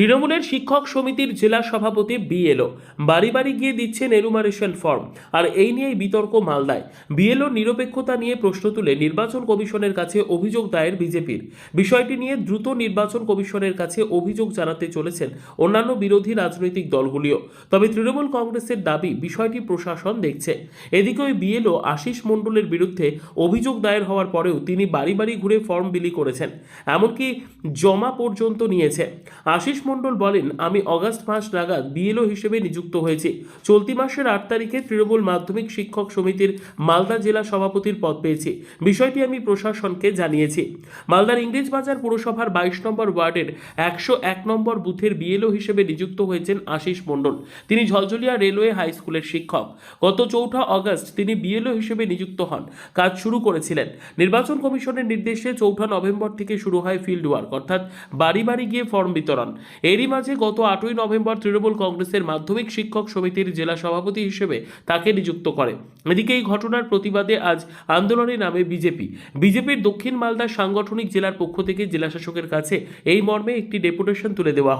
তৃণমূলের শিক্ষক সমিতির জেলা সভাপতি বিএলও। বাড়ি বাড়ি গিয়ে দিচ্ছেন এনুমারেশন ফর্ম। আর এই নিয়েই বিতর্ক মালদায়। বিএলও নিরপেক্ষতা নিয়ে প্রশ্ন তুলে নির্বাচন কমিশনের কাছে অভিযোগ দায়ের বিজেপির। বিষয়টি নিয়ে দ্রুত নির্বাচন কমিশনের কাছে অভিযোগ জানাতে চলেছেন অন্যান্য বিরোধী রাজনৈতিক দলগুলিও। তবে তৃণমূল কংগ্রেসের দাবি, বিষয়টি প্রশাসন দেখছে। এদিকে ওই বিএলও আশিস মণ্ডলের বিরুদ্ধে অভিযোগ দায়ের হওয়ার পরেও তিনি বাড়ি বাড়ি ঘুরে ফর্ম বিলি করেছেন। এমনকি জমা পর্যন্ত নিয়েছে। আশিস মণ্ডল বলেন, আমি অগাস্ট মাস নাগাদ বিএলও হিসেবে নিযুক্ত হয়েছি। চলতি মাসের আট তারিখে তৃণমূল মাধ্যমিক শিক্ষক সমিতির মালদা জেলা সভাপতির পদ পেয়েছি। বিষয়টি আমি প্রশাসনকে জানিয়েছি। মালদার ইংরেজ বাজার পুরসভার বাইশ নম্বর ওয়ার্ডের একশো এক নম্বর বুথের বিএলও হিসেবে নিযুক্ত হয়েছেন আশিস মণ্ডল। তিনি ঝলঝলিয়া রেলওয়ে হাই স্কুলের শিক্ষক। গত চৌঠা অগস্ট তিনি বিএলও হিসেবে নিযুক্ত হন। কাজ শুরু করেছিলেন। নির্বাচন কমিশনের নির্দেশে চৌঠা নভেম্বর থেকে শুরু হয় ফিল্ড ওয়ার্ক, অর্থাৎ বাড়ি বাড়ি গিয়ে ফর্ম বিতরণ। এরই মাঝে গত আটই নভেম্বর তৃণমূল কংগ্রেসের মাধ্যমিক শিক্ষক সমিতির জেলা সভাপতি হিসেবে তাকে নিযুক্ত করে। এদিকে এই ঘটনার প্রতিবাদে আজ আন্দোলনে নামে বিজেপি। বিজেপির দক্ষিণ মালদা সাংগঠনিক জেলার পক্ষ থেকে জেলাশাসকের কাছে এই মর্মে একটি ডেপুটেশন তুলে দেওয়া